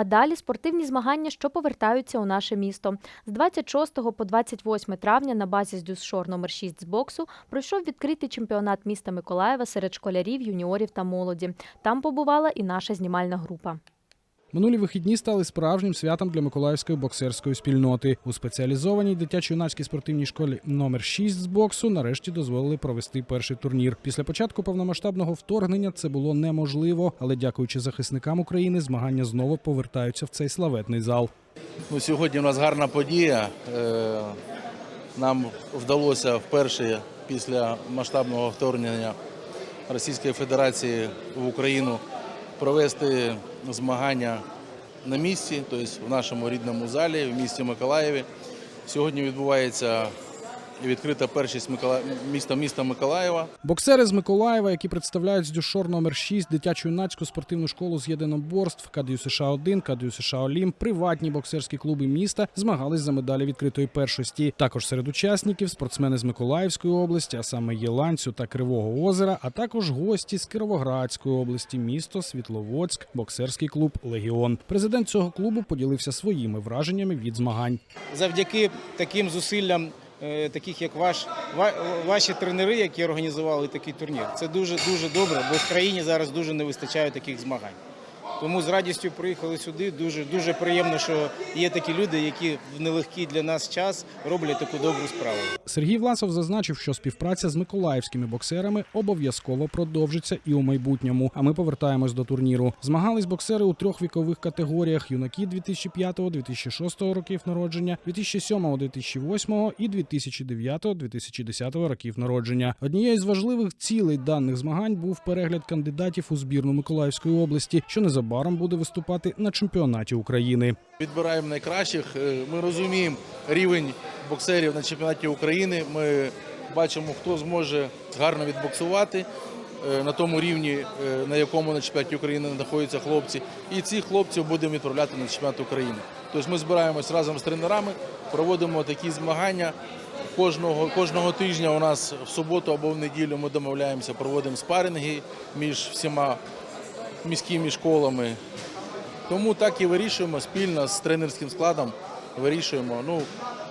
А далі спортивні змагання, що повертаються у наше місто. З 26 по 28 травня на базі Здюсшор номер 6 з боксу пройшов відкритий чемпіонат міста Миколаєва серед школярів, юніорів та молоді. Там побувала і наша знімальна група. Минулі вихідні стали справжнім святом для миколаївської боксерської спільноти. У спеціалізованій дитячо-юнацькій спортивній школі номер 6 з боксу нарешті дозволили провести перший турнір. Після початку повномасштабного вторгнення це було неможливо, але дякуючи захисникам України, змагання знову повертаються в цей славетний зал. Ну, сьогодні у нас гарна подія. Е, Нам вдалося вперше після масштабного вторгнення Російської Федерації в Україну провести змагання на місці, тобто в нашому рідному залі, в місті Миколаєві. Сьогодні відбувається відкрита першість Микола- міста міста Миколаєва. Боксери з Миколаєва, які представляють Здюшор номер 6 дитячо-юнацьку спортивну школу з єдиноборств КДЮ США 1 КДЮ США Олімп, приватні боксерські клуби міста змагались за медалі відкритої першості. Також серед учасників спортсмени з Миколаївської області, а саме Єланцю та Кривого Озера, а також гості з Кіровоградської області, місто Світловодськ, боксерський клуб Легіон. Президент цього клубу поділився своїми враженнями від змагань. завдяки таким зусиллям, таких як ваш, ва- ваші тренери, які організували такий турнір. Це дуже дуже добре, бо в країні зараз дуже не вистачає таких змагань. Тому з радістю приїхали сюди. Дуже дуже приємно, що є такі люди, які в нелегкий для нас час роблять таку добру справу. Сергій Власов зазначив, що співпраця з миколаївськими боксерами обов'язково продовжиться і у майбутньому. А ми повертаємось до турніру. Змагались боксери у трьох вікових категоріях: юнаки 2005-2006 років народження, 2007-2008 і 2009-2010 років народження. Однією з важливих цілей даних змагань був перегляд кандидатів у збірну Миколаївської області, що незабаром буде виступати на чемпіонаті України. Відбираємо найкращих. Е, Ми розуміємо рівень боксерів на чемпіонаті України. Ми бачимо, хто зможе гарно відбоксувати е, на тому рівні, е, на якому на чемпіонаті України знаходяться хлопці. І цих хлопців будемо відправляти на чемпіонат України. Тобто ми збираємось разом з тренерами, проводимо такі змагання. Кожного, кожного тижня у нас в суботу або в неділю ми домовляємося, проводимо спаринги між всіма міськими школами. Тому так і вирішуємо спільно з тренерським складом. Вирішуємо. Ну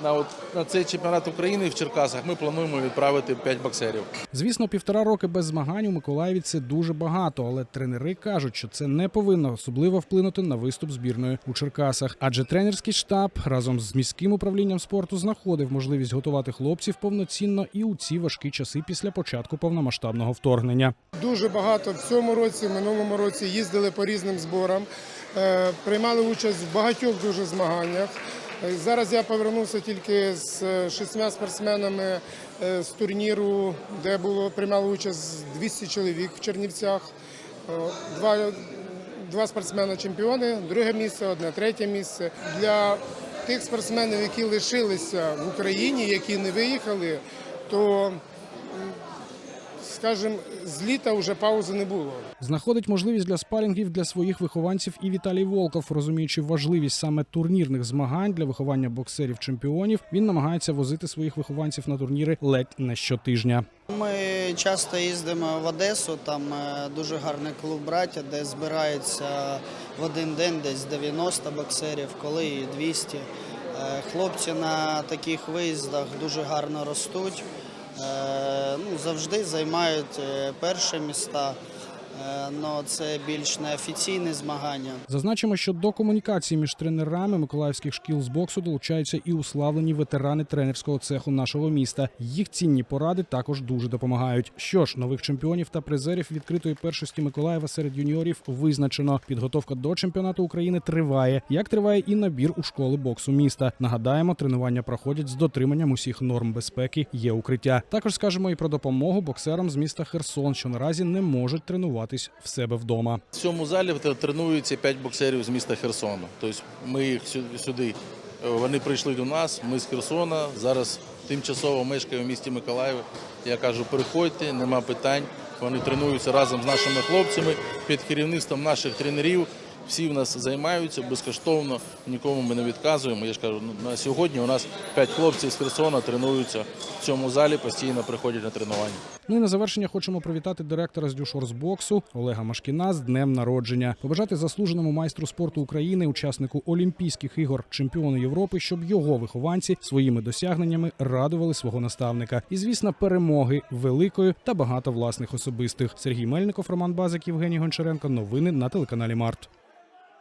на от на цей чемпіонат України в Черкасах ми плануємо відправити 5 боксерів. Звісно, півтора роки без змагань у Миколаєві це дуже багато, але тренери кажуть, що це не повинно особливо вплинути на виступ збірної у Черкасах. Адже тренерський штаб разом з міським управлінням спорту знаходив можливість готувати хлопців повноцінно і у ці важкі часи після початку повномасштабного вторгнення. Дуже багато в цьому році, в минулому році їздили по різним зборам, е, приймали участь в багатьох дуже змаганнях. Е, Зараз я повернувся тільки з е, шістьма спортсменами е, з турніру, де було приймало участь 200 чоловік в Чернівцях. Два, два спортсмени чемпіони, друге місце, одне третє місце. Для тих спортсменів, які лишилися в Україні, які не виїхали, то скажімо, з літа вже паузи не було. Знаходить можливість для спарінгів для своїх вихованців і Віталій Волков, розуміючи важливість саме турнірних змагань для виховання боксерів-чемпіонів. Він намагається возити своїх вихованців на турніри ледь не щотижня. Ми часто їздимо в Одесу, там е, дуже гарний клуб браття, де збирається в один день десь 90 боксерів, коли і 200. Е, Хлопці на таких виїздах дуже гарно ростуть, ну, завжди займають е, перші міста. Але це більш неофіційні змагання. Зазначимо, що до комунікації між тренерами миколаївських шкіл з боксу долучаються і уславлені ветерани тренерського цеху нашого міста. Їх цінні поради також дуже допомагають. Що ж, нових чемпіонів та призерів відкритої першості Миколаєва серед юніорів визначено. Підготовка до чемпіонату України триває, як триває і набір у школи боксу міста. Нагадаємо, тренування проходять з дотриманням усіх норм безпеки. Є укриття. Також скажемо і про допомогу боксерам з міста Херсон, що наразі не можуть тренуватись в себе вдома. В цьому залі тренуються п'ять боксерів з міста Херсону. Тобто ми їх сю- сюди. е, Вони прийшли до нас. Ми з Херсона. Зараз тимчасово мешкаємо в місті Миколаїв. Я кажу, приходьте, нема питань. Вони тренуються разом з нашими хлопцями під керівництвом наших тренерів. Всі в нас займаються безкоштовно, нікому ми не відказуємо. Я ж кажу, ну, на сьогодні у нас 5 хлопців з Херсона тренуються в цьому залі, постійно приходять на тренування. Ну і на завершення хочемо привітати директора з дюшорсбоксу Олега Машкіна з днем народження, побажати заслуженому майстру спорту України, учаснику Олімпійських ігор, чемпіону Європи, щоб його вихованці своїми досягненнями радували свого наставника. І звісно, перемоги великої та багато власних особистих. Сергій Мельников, Роман Базик, Євгеній Гончаренко. Новини на телеканалі Март.